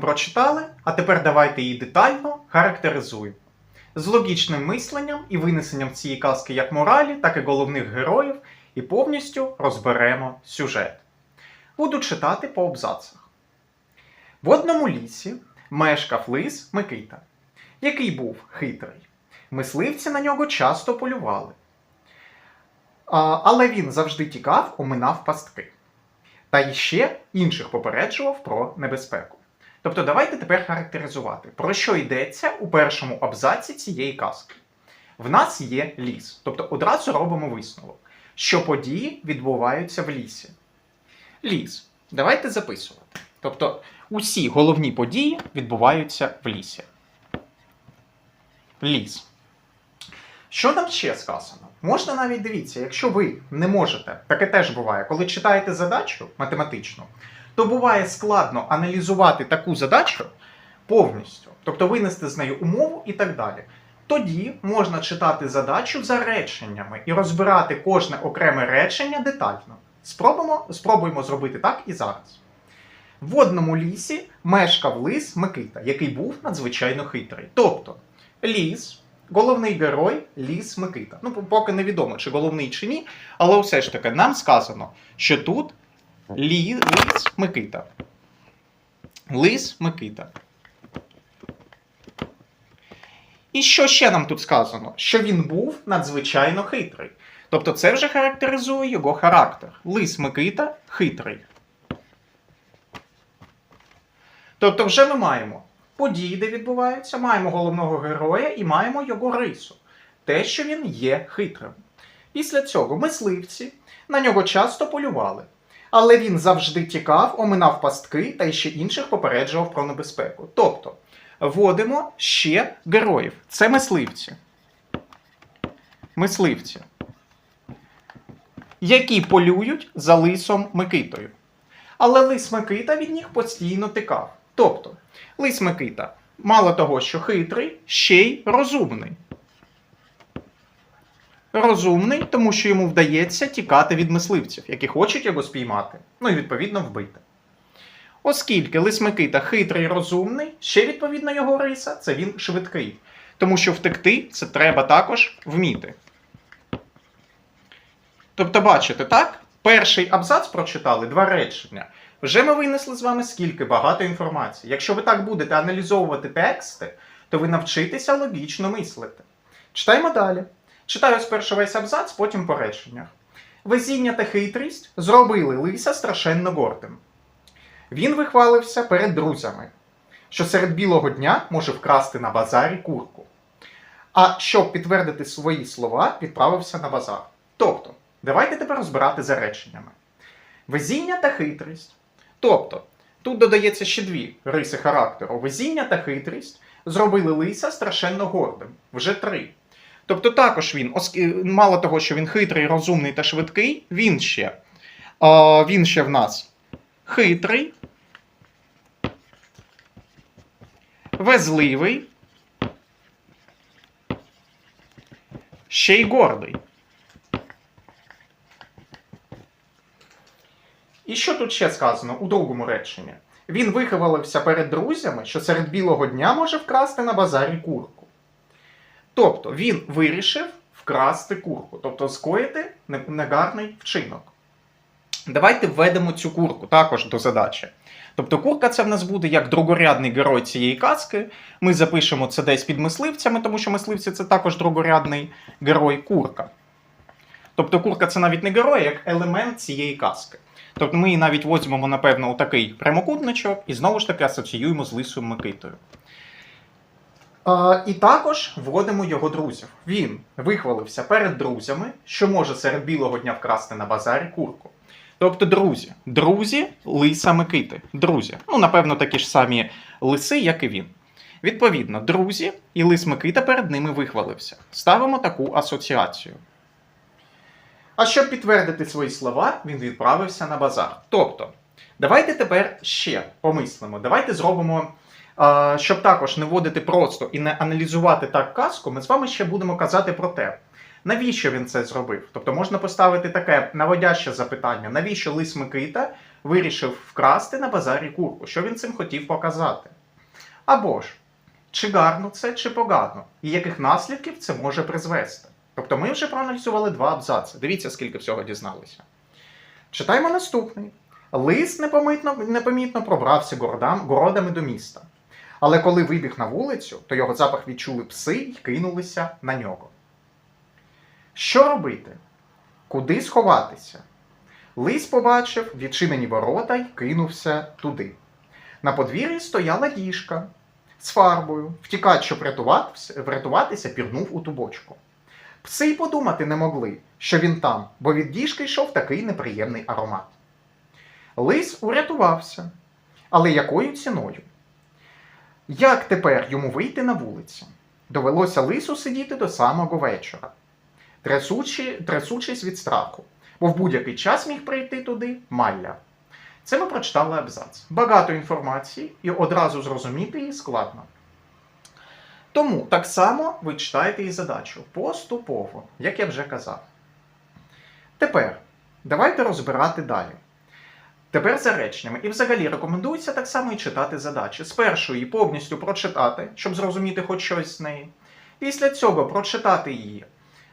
прочитали, а тепер давайте її детально характеризуємо. З логічним мисленням і винесенням цієї казки як моралі, так і головних героїв, і повністю розберемо сюжет. Буду читати по абзацах. В одному лісі мешкав лис Микита, який був хитрий. Мисливці на нього часто полювали. Але він завжди тікав, оминав пастки. Та іще інших попереджував про небезпеку. Тобто, давайте тепер характеризувати, про що йдеться у першому абзаці цієї казки. В нас є ліс, тобто одразу робимо висновок, що події відбуваються в лісі. Ліс. Давайте записувати. Тобто, усі головні події відбуваються в лісі. Ліс. Що там ще сказано? Можна навіть дивіться, якщо ви не можете, таке теж буває, коли читаєте задачу математичну, то буває складно аналізувати таку задачу повністю, тобто винести з нею умову і так далі. Тоді можна читати задачу за реченнями і розбирати кожне окреме речення детально. Спробуємо, спробуємо зробити так і зараз. В одному лісі мешкав лис Микита, який був надзвичайно хитрий. Тобто, ліс, головний герой ліс Микита. Ну, поки невідомо, чи головний, чи ні, але все ж таки нам сказано, що тут лі, лис Микита. Лис Микита. І що ще нам тут сказано? Що він був надзвичайно хитрий. Тобто це вже характеризує його характер. Лис Микита хитрий. Тобто, вже ми маємо події, де відбуваються, маємо головного героя і маємо його рису. Те, що він є хитрим. Після цього мисливці на нього часто полювали. Але він завжди тікав, оминав пастки та ще інших попереджував про небезпеку. Тобто, вводимо ще героїв. Це мисливці. Мисливці. Які полюють за лисом Микитою. Але лис Микита від них постійно тикав. Тобто, лис Микита, мало того, що хитрий, ще й розумний. Розумний, тому що йому вдається тікати від мисливців, які хочуть його спіймати, ну і відповідно вбити. Оскільки лис Микита хитрий розумний, ще відповідно його риса це він швидкий. Тому що втекти це треба також вміти. Тобто, бачите, так? Перший абзац прочитали два речення. Вже ми винесли з вами скільки багато інформації. Якщо ви так будете аналізовувати тексти, то ви навчитеся логічно мислити. Читаємо далі. Читаю спершу весь абзац, потім по реченнях. Везіння та хитрість зробили лиса страшенно гордим. Він вихвалився перед друзями, що серед білого дня може вкрасти на базарі курку. А щоб підтвердити свої слова, відправився на базар. Тобто, давайте тепер розбирати за реченнями. Везіння та хитрість. Тобто, тут додається ще дві риси характеру: везіння та хитрість зробили лиса страшенно гордим. Вже три. Тобто, також він, оскі- мало того, що він хитрий, розумний та швидкий, він ще, а, він ще в нас хитрий, везливий, ще й гордий. І що тут ще сказано у другому реченні? Він вихвалився перед друзями, що серед білого дня може вкрасти на базарі курку. Тобто він вирішив вкрасти курку, тобто скоїти негарний вчинок. Давайте введемо цю курку також до задачі. Тобто курка це в нас буде як другорядний герой цієї казки. Ми запишемо це десь під мисливцями, тому що мисливці це також другорядний герой курка. Тобто курка це навіть не герой, а як елемент цієї казки. Тобто ми її навіть возьмемо, напевно, у такий прямокутничок і знову ж таки асоціюємо з лисою Микитою. І також вводимо його друзів. Він вихвалився перед друзями, що може серед білого дня вкрасти на базарі курку. Тобто, друзі, друзі лиса Микити. Друзі. Ну, напевно, такі ж самі лиси, як і він. Відповідно, друзі і лис Микита перед ними вихвалився. Ставимо таку асоціацію. А щоб підтвердити свої слова, він відправився на базар. Тобто, давайте тепер ще помислимо. Давайте зробимо, щоб також не вводити просто і не аналізувати так казку, ми з вами ще будемо казати про те, навіщо він це зробив. Тобто можна поставити таке наводяще запитання, навіщо лис Микита вирішив вкрасти на базарі курку. Що він цим хотів показати? Або ж, чи гарно це, чи погано, і яких наслідків це може призвести. Тобто ми вже проаналізували два абзаци. Дивіться, скільки всього дізналися. Читаємо наступний. Лис непомітно, непомітно пробрався городам, городами до міста. Але коли вибіг на вулицю, то його запах відчули пси і кинулися на нього. Що робити? Куди сховатися? Лис побачив відчинені ворота й кинувся туди. На подвір'ї стояла діжка з фарбою. Втікач, щоб врятуватися, пірнув у ту бочку. Пси й подумати не могли, що він там, бо від діжки йшов такий неприємний аромат. Лис урятувався. Але якою ціною? Як тепер йому вийти на вулицю? Довелося лису сидіти до самого вечора, трясучи, трясучись від страху, бо в будь-який час міг прийти туди малля. Це ми прочитали абзац. Багато інформації, і одразу зрозуміти її складно. Тому так само ви читаєте і задачу поступово, як я вже казав. Тепер давайте розбирати далі. Тепер за реченнями. І взагалі рекомендується так само і читати задачі. Спершу її повністю прочитати, щоб зрозуміти хоч щось з неї. Після цього прочитати її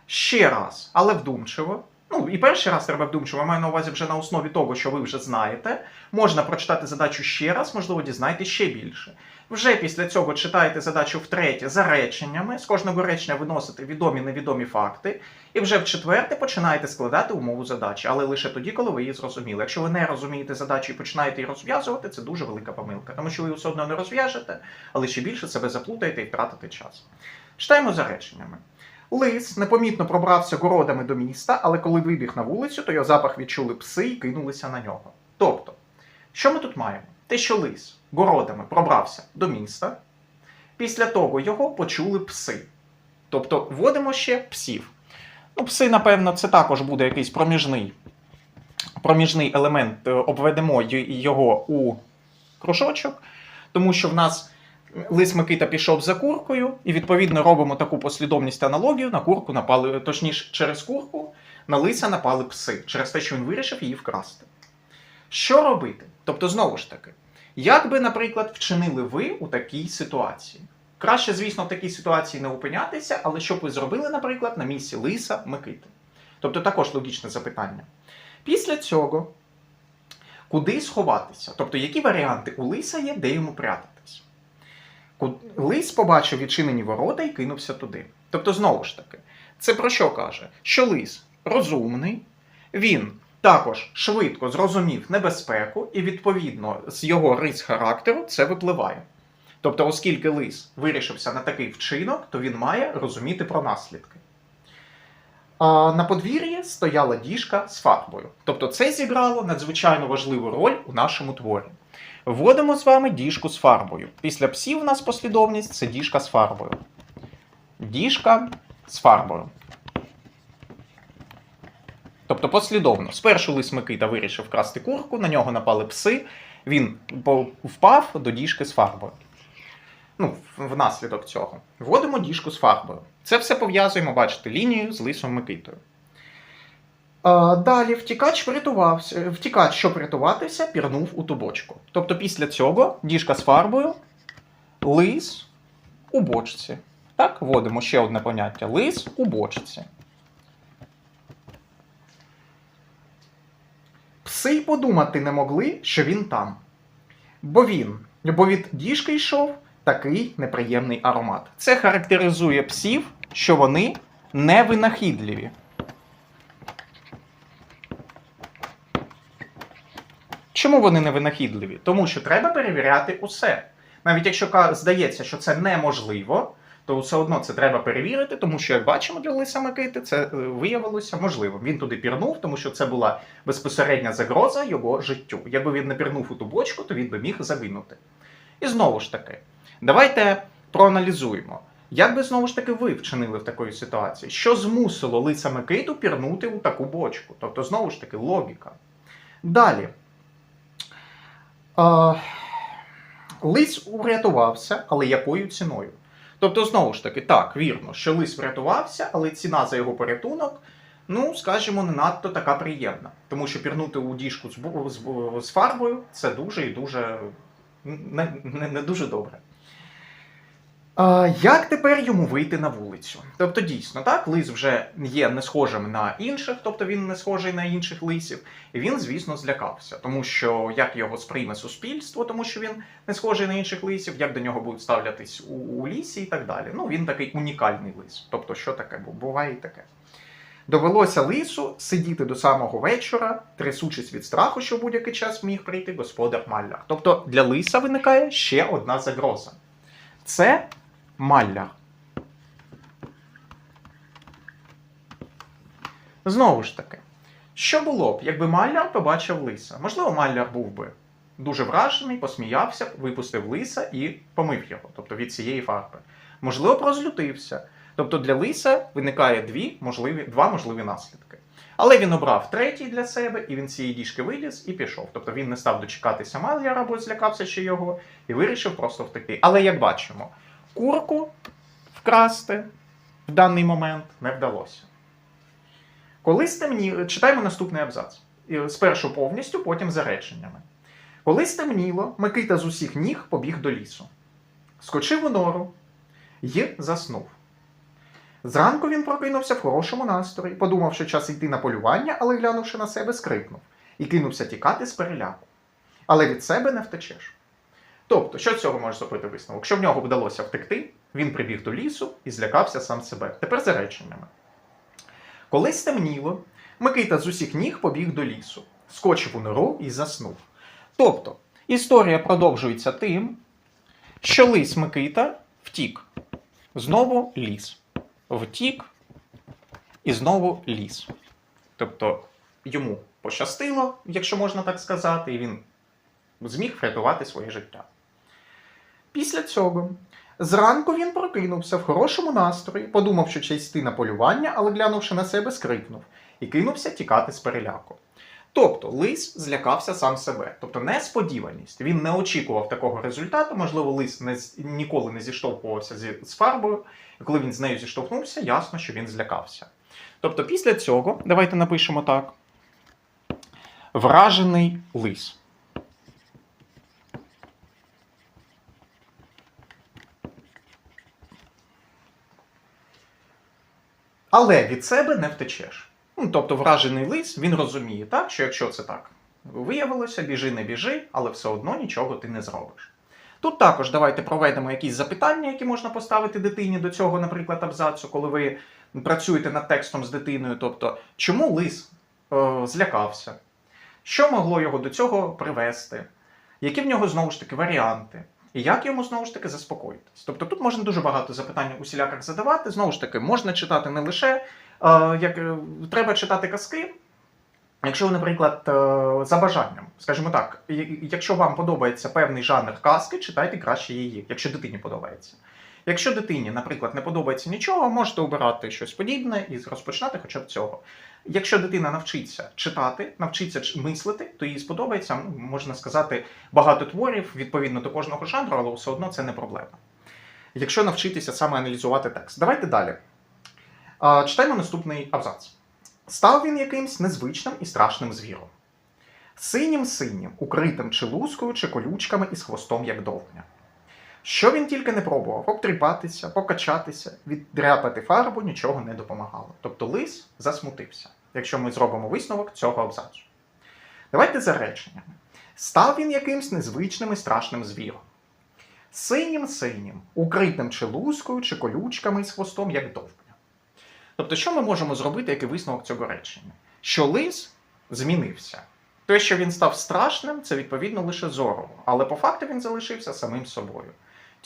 ще раз, але вдумчиво. Ну, і перший раз треба вдумчиво, я маю на увазі вже на основі того, що ви вже знаєте. Можна прочитати задачу ще раз, можливо, дізнаєтесь ще більше. Вже після цього читаєте задачу втретє за реченнями, з кожного речення виносите відомі невідомі факти, і вже в четверте починаєте складати умову задачі, але лише тоді, коли ви її зрозуміли. Якщо ви не розумієте задачу і починаєте її розв'язувати, це дуже велика помилка, тому що ви все одно не розв'яжете, але ще більше себе заплутаєте і втратите час. Читаємо за реченнями. Лис непомітно пробрався городами до міста, але коли вибіг на вулицю, то його запах відчули пси і кинулися на нього. Тобто, що ми тут маємо? Те, що лис городами пробрався до міста, після того його почули пси. Тобто вводимо ще псів. Ну, пси, напевно, це також буде якийсь проміжний, проміжний елемент, е, обведемо його у кружочок, тому що в нас лис Микита пішов за куркою, і відповідно робимо таку послідовність аналогію. На курку напали, точніше, через курку на лиса напали пси, через те, що він вирішив її вкрасти. Що робити? Тобто, знову ж таки, як би, наприклад, вчинили ви у такій ситуації? Краще, звісно, в такій ситуації не опинятися, але що б ви зробили, наприклад, на місці лиса Микити? Тобто також логічне запитання. Після цього, куди сховатися? Тобто, які варіанти у лиса є, де йому прятатись? Лис побачив відчинені ворота і кинувся туди. Тобто, знову ж таки, це про що каже? Що лис розумний, він також швидко зрозумів небезпеку, і відповідно з його рис характеру це випливає. Тобто, оскільки лис вирішився на такий вчинок, то він має розуміти про наслідки. А на подвір'ї стояла діжка з фарбою. Тобто, це зіграло надзвичайно важливу роль у нашому творі. Вводимо з вами діжку з фарбою. Після псів у нас послідовність це діжка з фарбою. Діжка з фарбою. Тобто послідовно. Спершу лис Микита вирішив вкрасти курку, на нього напали пси, він впав до діжки з фарбою. Ну, внаслідок цього. Вводимо діжку з фарбою. Це все пов'язуємо, бачите, лінією з лисом Микитою. А, далі втікач врятувався. Втікач, щоб врятуватися, пірнув у ту бочку. Тобто після цього діжка з фарбою, лис у бочці. Так, вводимо ще одне поняття: лис у бочці. Пси й подумати не могли, що він там. Бо він, бо від діжки йшов такий неприємний аромат. Це характеризує псів, що вони невинахідливі. Чому вони не винахідливі? Тому що треба перевіряти усе. Навіть якщо здається, що це неможливо, то все одно це треба перевірити, тому що, як бачимо, для Лиса Микити це е, виявилося можливим. Він туди пірнув, тому що це була безпосередня загроза його життю. Якби він не пірнув у ту бочку, то він би міг загинути. І знову ж таки, давайте проаналізуємо. Як би знову ж таки ви вчинили в такої ситуації? Що змусило Лиса Микиту пірнути у таку бочку? Тобто, знову ж таки, логіка. Далі. А, лис урятувався, але якою ціною? Тобто, знову ж таки, так, вірно, що лис врятувався, але ціна за його порятунок ну, скажімо, не надто така приємна. Тому що пірнути у діжку з, з, з фарбою це дуже і дуже не, не, не дуже добре. А, як тепер йому вийти на вулицю? Тобто, дійсно, так, лис вже є не схожим на інших, тобто він не схожий на інших лисів, і він, звісно, злякався, тому що як його сприйме суспільство, тому що він не схожий на інших лисів, як до нього будуть ставлятись у, у лісі і так далі. Ну, він такий унікальний лис. Тобто, що таке? Бо буває і таке. Довелося лису сидіти до самого вечора, трясучись від страху, що в будь-який час міг прийти господар Малляр. Тобто для лиса виникає ще одна загроза. Це Малляр. Знову ж таки, що було б, якби Малляр побачив лиса? Можливо, Малляр був би дуже вражений, посміявся, випустив лиса і помив його, тобто від цієї фарби. Можливо, розлютився. Тобто для лиса виникає дві можливі, два можливі наслідки. Але він обрав третій для себе, і він цієї діжки виліз і пішов. Тобто він не став дочекатися Малляра, бо злякався ще його, і вирішив просто втекти. Але як бачимо, курку вкрасти в даний момент не вдалося. Коли стемніло, читаємо наступний абзац. Спершу повністю, потім за реченнями. Коли стемніло, Микита з усіх ніг побіг до лісу. Скочив у нору й заснув. Зранку він прокинувся в хорошому настрої, подумав, що час йти на полювання, але глянувши на себе, скрикнув і кинувся тікати з переляку. Але від себе не втечеш. Тобто, що з цього може зробити висновок? Якщо в нього вдалося втекти, він прибіг до лісу і злякався сам себе. Тепер за реченнями. Коли стемніло, Микита з усіх ніг побіг до лісу, скочив у нору і заснув. Тобто, історія продовжується тим, що лис Микита втік. Знову ліс. Втік і знову ліс. Тобто йому пощастило, якщо можна так сказати, і він зміг врятувати своє життя. Після цього зранку він прокинувся в хорошому настрої, подумав, що час йти на полювання, але глянувши на себе, скрикнув і кинувся тікати з переляку. Тобто лис злякався сам себе, тобто несподіваність. Він не очікував такого результату. Можливо, лис не, ніколи не зіштовхувався зі, з фарбою, і коли він з нею зіштовхнувся, ясно, що він злякався. Тобто, після цього, давайте напишемо так: вражений лис. Але від себе не втечеш. Ну, тобто, вражений лис, він розуміє, так, що якщо це так виявилося, біжи, не біжи, але все одно нічого ти не зробиш. Тут також давайте проведемо якісь запитання, які можна поставити дитині до цього, наприклад, абзацу, коли ви працюєте над текстом з дитиною. Тобто, чому лис е, злякався? Що могло його до цього привести? Які в нього знову ж таки варіанти? І як йому знову ж таки заспокоїтись? Тобто тут можна дуже багато запитань усіляких задавати. Знову ж таки, можна читати не лише е, як е, треба читати казки. Якщо наприклад, е, за бажанням, скажімо так, якщо вам подобається певний жанр казки, читайте краще її, якщо дитині подобається. Якщо дитині, наприклад, не подобається нічого, можете обирати щось подібне і розпочинати хоча б цього. Якщо дитина навчиться читати, навчиться мислити, то їй сподобається, можна сказати, багато творів відповідно до кожного жанру, але все одно це не проблема. Якщо навчитися саме аналізувати текст. Давайте далі. Читаємо наступний абзац. Став він якимсь незвичним і страшним звіром. Синім синім, укритим чи лускою, чи колючками із хвостом, як довгня. Що він тільки не пробував, обтріпатися, покачатися, віддряпати фарбу нічого не допомагало. Тобто лис засмутився, якщо ми зробимо висновок цього абзацу. Давайте за реченнями. Став він якимсь незвичним і страшним звіром. Синім синім, укритим чи лускою, чи колючками із хвостом, як довгня. Тобто, що ми можемо зробити, який висновок цього речення? Що лис змінився. Те, що він став страшним, це відповідно лише зорово, але по факту він залишився самим собою,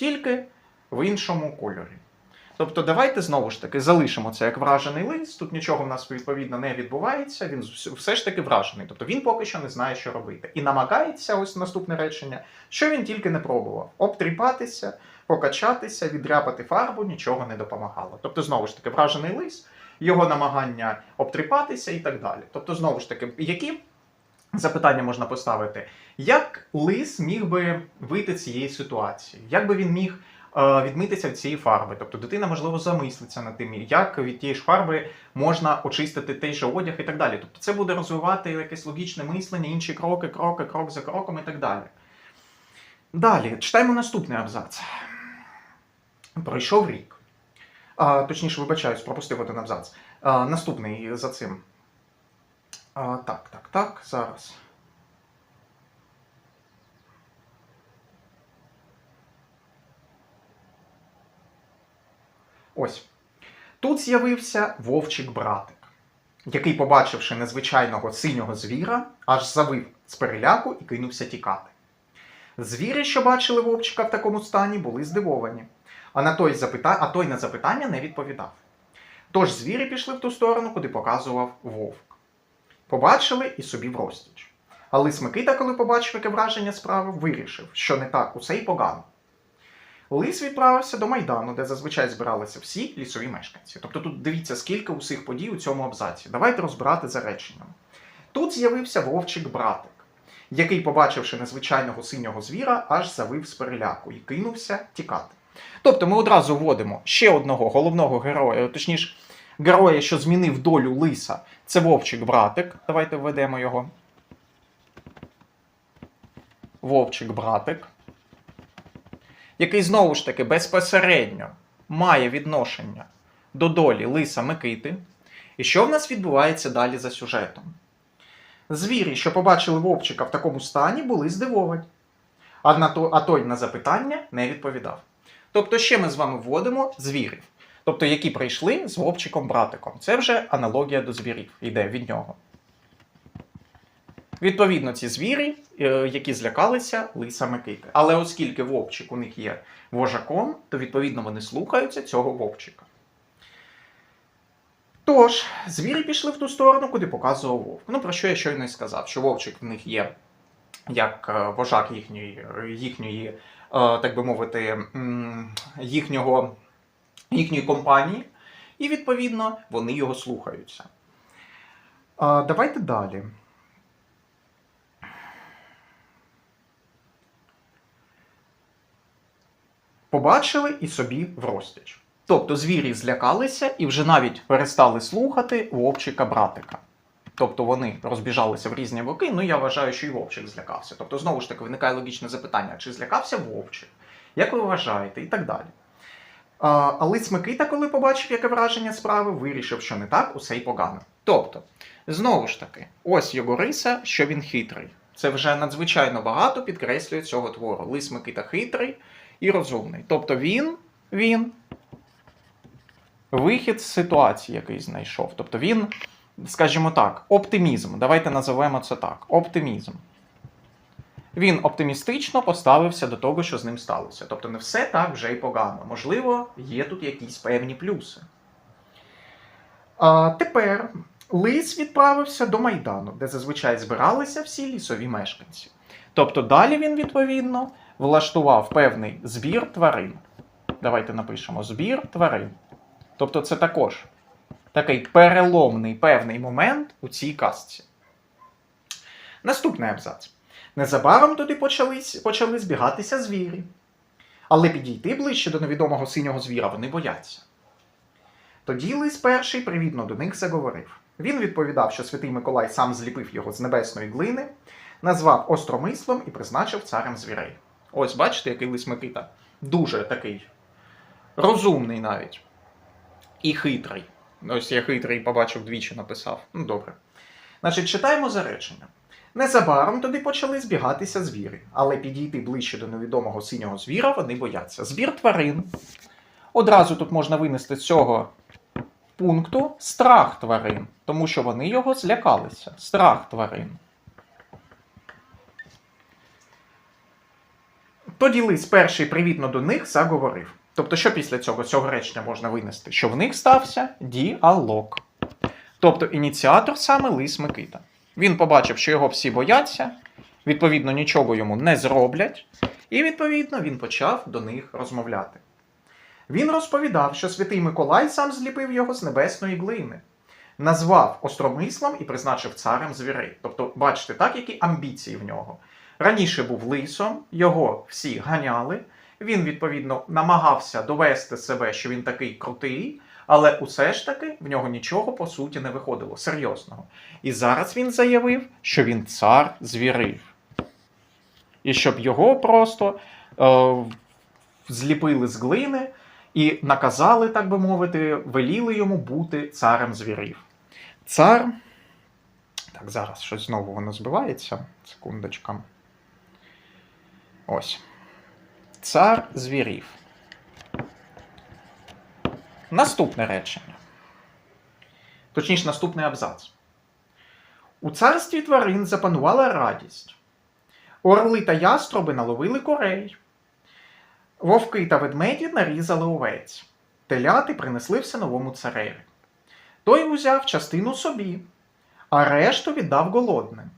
тільки в іншому кольорі. Тобто, давайте знову ж таки залишимо це як вражений лис. Тут нічого в нас відповідно не відбувається. Він все ж таки вражений. Тобто він поки що не знає, що робити. І намагається, ось наступне речення, що він тільки не пробував: обтріпатися, покачатися, відряпати фарбу, нічого не допомагало. Тобто, знову ж таки, вражений лис, його намагання обтріпатися і так далі. Тобто, знову ж таки, які запитання можна поставити? Як лис міг би вийти з цієї ситуації? Як би він міг е, відмитися від цієї фарби. Тобто дитина, можливо, замислиться над тим, як від тієї ж фарби можна очистити той же одяг і так далі. Тобто це буде розвивати якесь логічне мислення, інші кроки, кроки, крок за кроком і так далі. Далі, читаємо наступний абзац. Пройшов рік. А, точніше, вибачаюсь, пропустив один абзац. А, наступний за цим. А, так, так, так, зараз. Ось. Тут з'явився вовчик-братик, який, побачивши незвичайного синього звіра, аж завив з переляку і кинувся тікати. Звірі, що бачили вовчика в такому стані, були здивовані, а, на той, запита... а той на запитання не відповідав. Тож звірі пішли в ту сторону, куди показував вовк. Побачили і собі врозтіч. А лис Микита, коли побачив, яке враження справи, вирішив, що не так усе й погано. Лис відправився до Майдану, де зазвичай збиралися всі лісові мешканці. Тобто тут дивіться, скільки усіх подій у цьому абзаці. Давайте розбирати за реченням. Тут з'явився вовчик-братик, який, побачивши незвичайного синього звіра, аж завив з переляку і кинувся тікати. Тобто ми одразу вводимо ще одного головного героя, точніше, героя, що змінив долю лиса, це вовчик-братик. Давайте введемо його. Вовчик-братик який знову ж таки безпосередньо має відношення до долі Лиса Микити. І що в нас відбувається далі за сюжетом? Звірі, що побачили вовчика в такому стані, були здивовані, а, той на запитання не відповідав. Тобто, ще ми з вами вводимо звірів, тобто, які прийшли з вовчиком-братиком. Це вже аналогія до звірів, йде від нього. Відповідно, ці звірі, е, які злякалися лиса Микити. Але оскільки вовчик у них є вожаком, то відповідно вони слухаються цього вовчика. Тож, звірі пішли в ту сторону, куди показував вовк. Ну, про що я щойно й сказав, що вовчик в них є як е, вожак їхньої, їхньої е, так би мовити, їхнього, їхньої компанії, і відповідно вони його слухаються. А, Давайте далі. побачили і собі врозтіч. Тобто звірі злякалися і вже навіть перестали слухати вовчика братика. Тобто вони розбіжалися в різні боки, ну я вважаю, що і вовчик злякався. Тобто, знову ж таки, виникає логічне запитання, чи злякався вовчик? Як ви вважаєте? І так далі. А, а Лиць Микита, коли побачив, яке враження справи, вирішив, що не так, усе й погано. Тобто, знову ж таки, ось його риса, що він хитрий. Це вже надзвичайно багато підкреслює цього твору. Лис Микита хитрий і розумний. Тобто він, він вихід з ситуації, який знайшов. Тобто він, скажімо так, оптимізм. Давайте називаємо це так: оптимізм. Він оптимістично поставився до того, що з ним сталося. Тобто не все так вже й погано. Можливо, є тут якісь певні плюси. А, Тепер Лис відправився до Майдану, де зазвичай збиралися всі лісові мешканці. Тобто далі він, відповідно, влаштував певний збір тварин. Давайте напишемо збір тварин. Тобто, це також такий переломний певний момент у цій казці. Наступний абзац. Незабаром туди почали, почали збігатися звірі. Але підійти ближче до невідомого синього звіра вони бояться. Тоді лис перший привітно до них заговорив. Він відповідав, що святий Миколай сам зліпив його з небесної глини, назвав остромислом і призначив царем звірей. Ось, бачите, який лис Микита. Дуже такий розумний навіть. І хитрий. Ось я хитрий побачив двічі написав. Ну, добре. Значить, читаємо за речення. Незабаром туди почали збігатися звіри, але підійти ближче до невідомого синього звіра вони бояться. Збір тварин. Одразу тут можна винести з цього пункту страх тварин, тому що вони його злякалися. Страх тварин. Тоді лис перший привітно до них заговорив. Тобто, що після цього цього речення можна винести? Що в них стався діалог. Тобто ініціатор саме лис Микита. Він побачив, що його всі бояться, відповідно, нічого йому не зроблять, і, відповідно, він почав до них розмовляти. Він розповідав, що святий Миколай сам зліпив його з небесної глини, назвав остромислом і призначив царем звірей. Тобто, бачите, так, які амбіції в нього. Раніше був лисом, його всі ганяли, Він, відповідно, намагався довести себе, що він такий крутий, але усе ж таки в нього нічого по суті не виходило серйозного. І зараз він заявив, що він цар звірів. І щоб його просто е, зліпили з глини і наказали, так би мовити, веліли йому бути царем звірів. Цар. Так, зараз щось знову воно збивається. Секундочка. Ось. Цар звірів. Наступне речення. Точніше, наступний абзац. У царстві тварин запанувала радість. Орли та ястроби наловили корей. Вовки та ведмеді нарізали овець. Теляти принесли все новому цареві. Той узяв частину собі, а решту віддав голодним.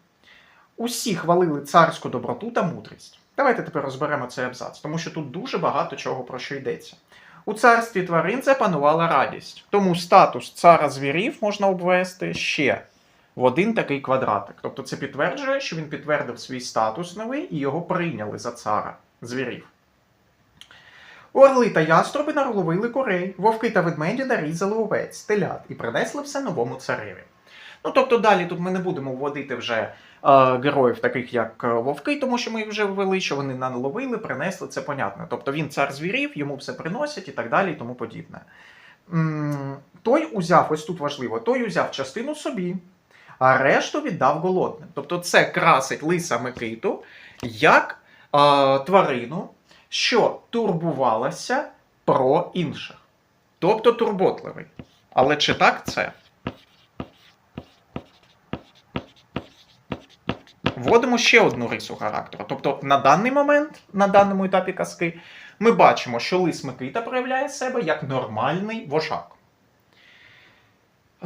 Усі хвалили царську доброту та мудрість. Давайте тепер розберемо цей абзац, тому що тут дуже багато чого про що йдеться. У царстві тварин запанувала радість, тому статус цара звірів можна обвести ще в один такий квадратик. Тобто це підтверджує, що він підтвердив свій статус новий і його прийняли за цара звірів. Орли та яструби наловили корей, вовки та ведмеді нарізали овець, телят і принесли все новому цареві. Ну тобто далі тут ми не будемо вводити вже е, героїв, таких як е, вовки, тому що ми їх вже ввели, що вони наловили, принесли, це понятно. Тобто він цар звірів, йому все приносять і так далі, і тому подібне. М, Той узяв, ось тут важливо, той узяв частину собі, а решту віддав голодним. Тобто це красить лиса Микиту як е, тварину, що турбувалася про інших. Тобто турботливий. Але чи так це? Вводимо ще одну рису характеру. Тобто, на даний момент, на даному етапі казки, ми бачимо, що лис Микита проявляє себе як нормальний вожак.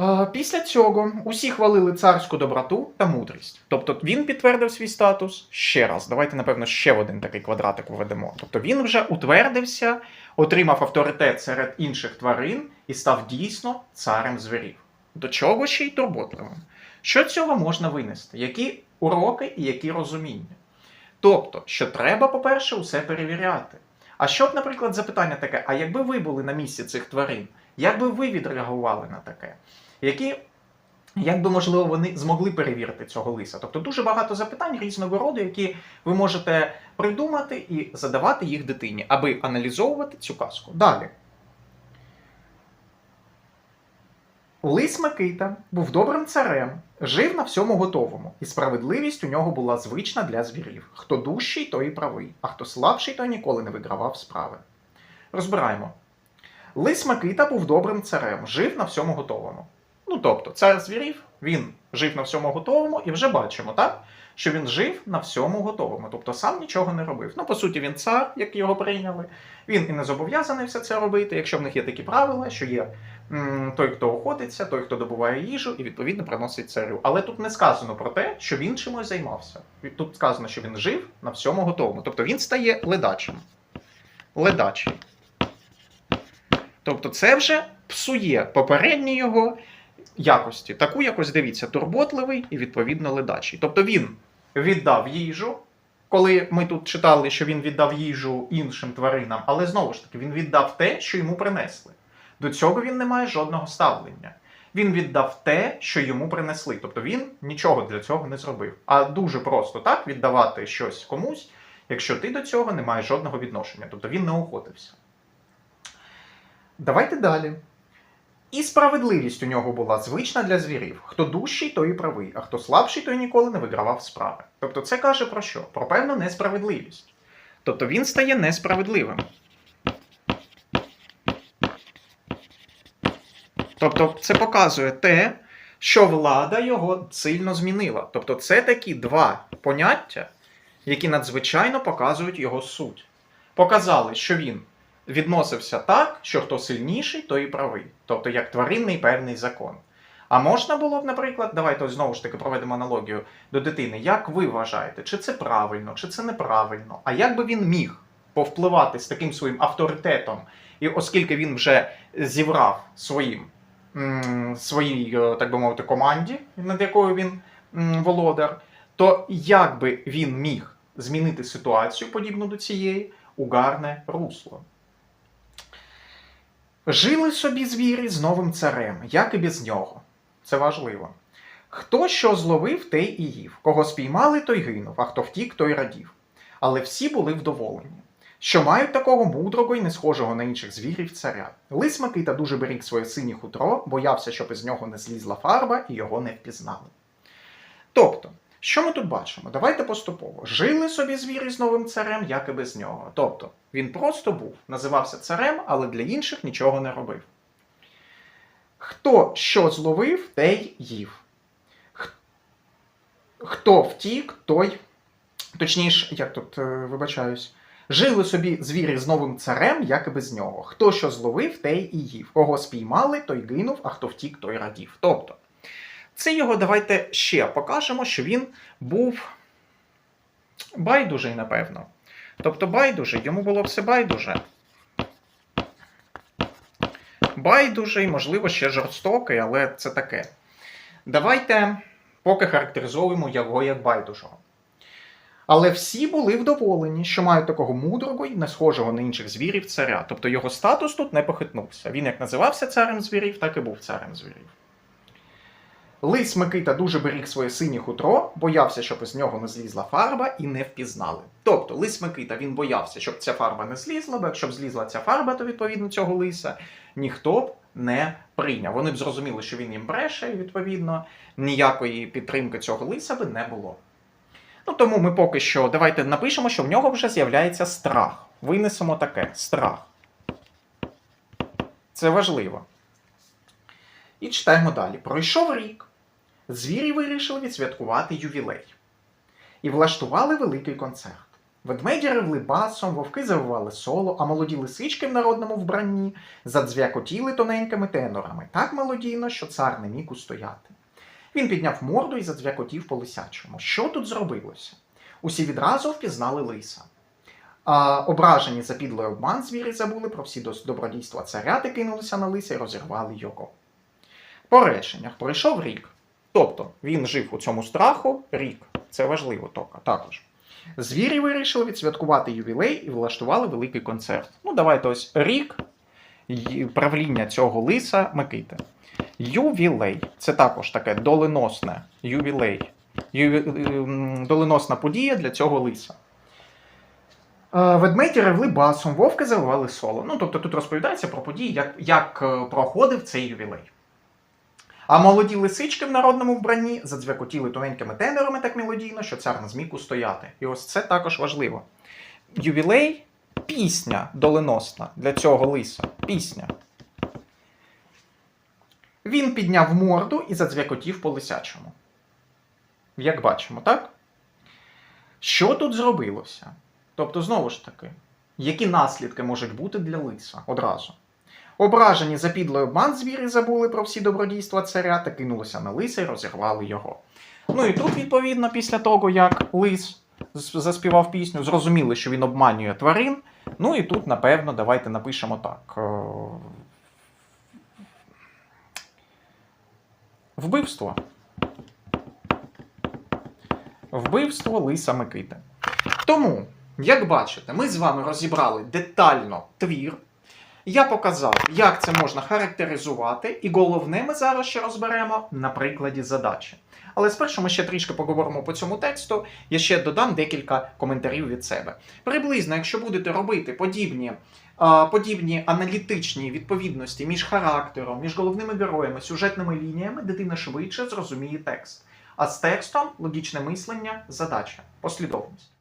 Е, Після цього усі хвалили царську доброту та мудрість. Тобто він підтвердив свій статус ще раз. Давайте, напевно, ще один такий квадратик введемо. Тобто він вже утвердився, отримав авторитет серед інших тварин і став дійсно царем звірів. До чого ще й турботливим. Що цього можна винести? Які уроки і які розуміння? Тобто, що треба, по-перше, усе перевіряти. А щоб, наприклад, запитання таке: а якби ви були на місці цих тварин, як би ви відреагували на таке? Які, як би, можливо, вони змогли перевірити цього лиса? Тобто дуже багато запитань різного роду, які ви можете придумати і задавати їх дитині, аби аналізовувати цю казку. Далі. Лис Микита був добрим царем, жив на всьому готовому, і справедливість у нього була звична для звірів. Хто дужчий, той і правий, а хто слабший, той ніколи не вигравав справи. Розбираємо. Лис Микита був добрим царем, жив на всьому готовому. Ну тобто, цар звірів, він жив на всьому готовому, і вже бачимо, так? Що він жив на всьому готовому, тобто сам нічого не робив. Ну, по суті, він цар, як його прийняли. Він і не зобов'язаний все це робити, якщо в них є такі правила, що є м, той, хто охотиться, той, хто добуває їжу, і відповідно приносить царю. Але тут не сказано про те, що він чимось займався. Тут сказано, що він жив на всьому готовому. Тобто він стає ледачим. Ледачий. Тобто, це вже псує попередні його якості. Таку якось дивіться, турботливий і відповідно ледачий. Тобто він віддав їжу. Коли ми тут читали, що він віддав їжу іншим тваринам, але знову ж таки він віддав те, що йому принесли. До цього він не має жодного ставлення. Він віддав те, що йому принесли. Тобто він нічого для цього не зробив. А дуже просто так віддавати щось комусь, якщо ти до цього не маєш жодного відношення. Тобто він не охотився. Давайте далі. І справедливість у нього була звична для звірів. Хто дужчий, той і правий, а хто слабший, той ніколи не вигравав справи. Тобто це каже про що? Про певну несправедливість. Тобто він стає несправедливим. Тобто це показує те, що влада його сильно змінила. Тобто це такі два поняття, які надзвичайно показують його суть. Показали, що він відносився так, що хто сильніший, той і правий. Тобто як тваринний певний закон. А можна було б, наприклад, давайте знову ж таки проведемо аналогію до дитини. Як ви вважаєте, чи це правильно, чи це неправильно? А як би він міг повпливати з таким своїм авторитетом, і оскільки він вже зібрав своїм своїй, е, так би мовити, команді, над якою він володар, то як би він міг змінити ситуацію подібну до цієї, у гарне русло. Жили собі звірі з новим царем, як і без нього. Це важливо. Хто що зловив, той і їв. Кого спіймали, той гинув, а хто втік, той радів. Але всі були вдоволені. Що мають такого мудрого і не схожого на інших звірів царя. Лис Микита дуже беріг своє синє хутро, боявся, щоб із нього не злізла фарба і його не впізнали. Тобто, що ми тут бачимо? Давайте поступово. Жили собі звірі з новим царем, як і без нього. Тобто, він просто був, називався царем, але для інших нічого не робив. Хто що зловив, той їв. Хто втік, той. Точніше, як тут е, вибачаюсь. Жили собі звірі з новим царем, як і без нього. Хто що зловив, той і їв. Кого спіймали, той гинув, а хто втік, той радів. Тобто, це його давайте ще покажемо, що він був байдужий, напевно. Тобто байдужий, йому було все байдуже. Байдужий, можливо, ще жорстокий, але це таке. Давайте поки характеризуємо його як байдужого. Але всі були вдоволені, що мають такого мудрого і не схожого на інших звірів царя. Тобто його статус тут не похитнувся. Він як називався царем звірів, так і був царем звірів. Лис Микита дуже беріг своє синє хутро, боявся, щоб із нього не злізла фарба і не впізнали. Тобто, лис Микита він боявся, щоб ця фарба не злізла, бо якщо б злізла ця фарба, то відповідно цього лиса ніхто б не прийняв. Вони б зрозуміли, що він їм бреше, і відповідно ніякої підтримки цього лиса би не було. Ну тому ми поки що давайте напишемо, що в нього вже з'являється страх. Винесемо таке страх. Це важливо. І читаємо далі. Пройшов рік. Звірі вирішили відсвяткувати ювілей. І влаштували великий концерт. Ведмеді ревли басом, вовки завивали соло, а молоді лисички в народному вбранні задзвякотіли тоненькими тенорами так мелодійно, що цар не міг устояти. Він підняв морду і задзвякотів по лисячому. Що тут зробилося? Усі відразу впізнали лиса. А, ображені за підлий обман звірі забули про всі добродійства царя та кинулися на лиса і розірвали його. По реченнях пройшов рік. Тобто він жив у цьому страху рік. Це важливо також. Звірі вирішили відсвяткувати ювілей і влаштували великий концерт. Ну, давайте ось рік правління цього лиса Микити. Ювілей це також таке доленосне ювілей. Юві... ем, Доленосна подія для цього лиса. Е, Ведмеді ревли басом, вовки завивали соло. Ну, тобто тут розповідається про події, як, як е, проходив цей ювілей. А молоді лисички в народному вбранні задзвякотіли тоненькими тенерами так мелодійно, що цар не зміг устояти. І ось це також важливо. Ювілей пісня доленосна для цього лиса. Пісня. Він підняв морду і задзвякотів по лисячому. Як бачимо, так? Що тут зробилося? Тобто, знову ж таки, які наслідки можуть бути для лиса одразу? Ображені за підлий обман звірі забули про всі добродійства царя та кинулися на лиса і розірвали його. Ну і тут, відповідно, після того, як лис заспівав пісню, зрозуміли, що він обманює тварин. Ну і тут, напевно, давайте напишемо так. е, Вбивство. Вбивство Лиса Микити. Тому, як бачите, ми з вами розібрали детально твір. Я показав, як це можна характеризувати, і головне ми зараз ще розберемо на прикладі задачі. Але спершу ми ще трішки поговоримо по цьому тексту. Я ще додам декілька коментарів від себе. Приблизно, якщо будете робити подібні, подібні аналітичні відповідності між характером, між головними героями, сюжетними лініями, дитина швидше зрозуміє текст. А з текстом логічне мислення, задача, послідовність.